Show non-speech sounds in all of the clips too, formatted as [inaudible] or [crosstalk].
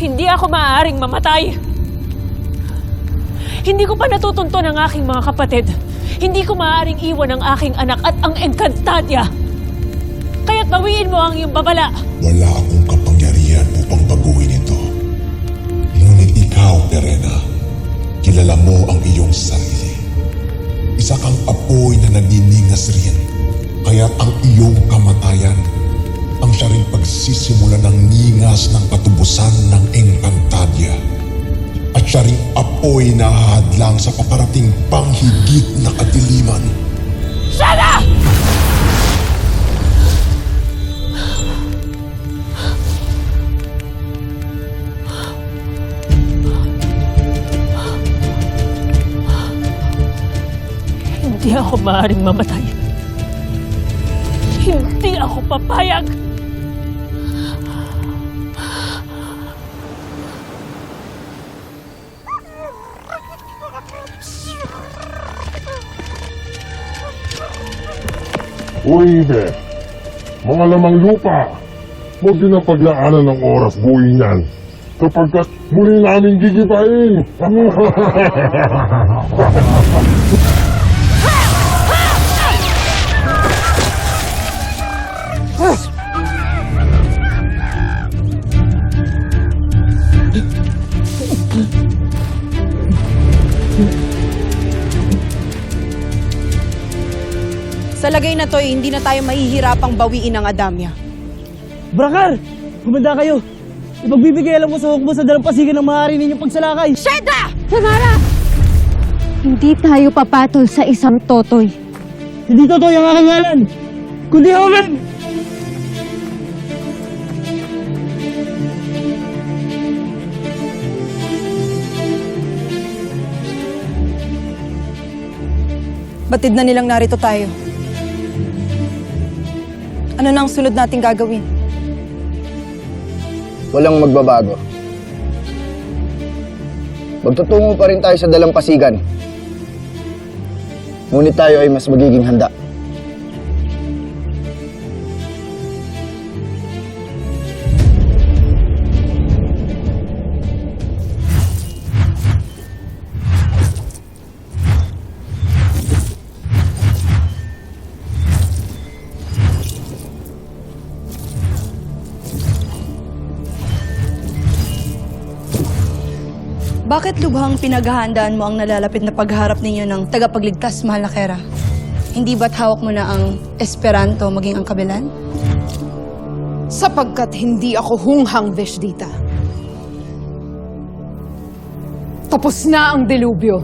Hindi ako maaaring mamatay. Hindi ko pa natutunton ang aking mga kapatid. Hindi ko maaaring iwan ang aking anak at ang Encantadia. Kaya't bawiin mo ang iyong babala. Wala akong kapangyarihan upang baguhin ito. Ngunit ikaw, Perena, kilala mo ang iyong sarili. Isa kang apoy na naniningas rin. Kaya't ang iyong kamatayan ang siya rin pagsisimula ng ningas ng katubusan ng Encantadia. At siya rin apoy na hadlang sa paparating panghigit na kadiliman. Shana! Hindi ako maaaring mamatay. Hindi ako papayag. Uy, be. Mga lamang lupa. Huwag din ang paglaanan ng oras buhay niyan. Kapag muli namin gigibain. [laughs] Sa lagay na to, eh, hindi na tayo mahihirapang bawiin ang Adamya. Brakar! Kumanda kayo! Ipagbibigay alam mo sa hukbo sa dalampasigan ng maaari ninyong pagsalakay. Sheda! Samara! Hindi tayo papatol sa isang totoy. Hindi totoo yung aking ngalan! Kundi Omen! Batid na nilang narito tayo. Ano na ang sunod nating gagawin? walang magbabago. Magtutungo pa rin tayo sa dalampasigan. Ngunit tayo ay mas magiging handa. Bakit lubhang pinaghahandaan mo ang nalalapit na pagharap ninyo ng tagapagligtas, mahal na Kera? Hindi ba't hawak mo na ang Esperanto maging ang kabilan? sapagkat hindi ako hunghang Veshdita. Tapos na ang delubyo.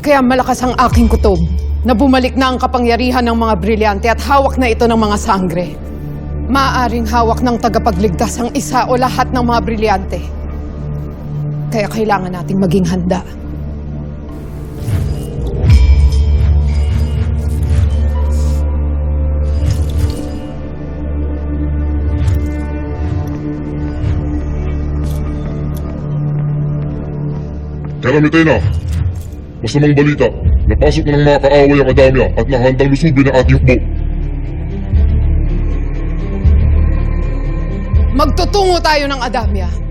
Kaya malakas ang aking kutob na bumalik na ang kapangyarihan ng mga brilyante at hawak na ito ng mga sangre. Maaring hawak ng tagapagligtas ang isa o lahat ng mga brilyante. Kaya kailangan nating maging handa. Kalamitay na. Masamang balita. Napasok na ng mga kaaway ang Adamya at nahandang lusubin ang ating hukbo. Magtutungo tayo ng Adamya.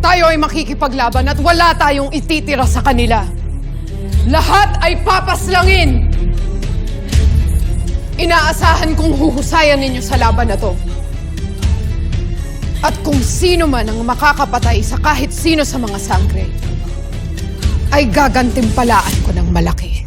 Tayo ay makikipaglaban at wala tayong ititira sa kanila. Lahat ay papaslangin! Inaasahan kong huhusayan ninyo sa laban na to. At kung sino man ang makakapatay sa kahit sino sa mga sangre, ay gagantimpalaan ko ng malaki.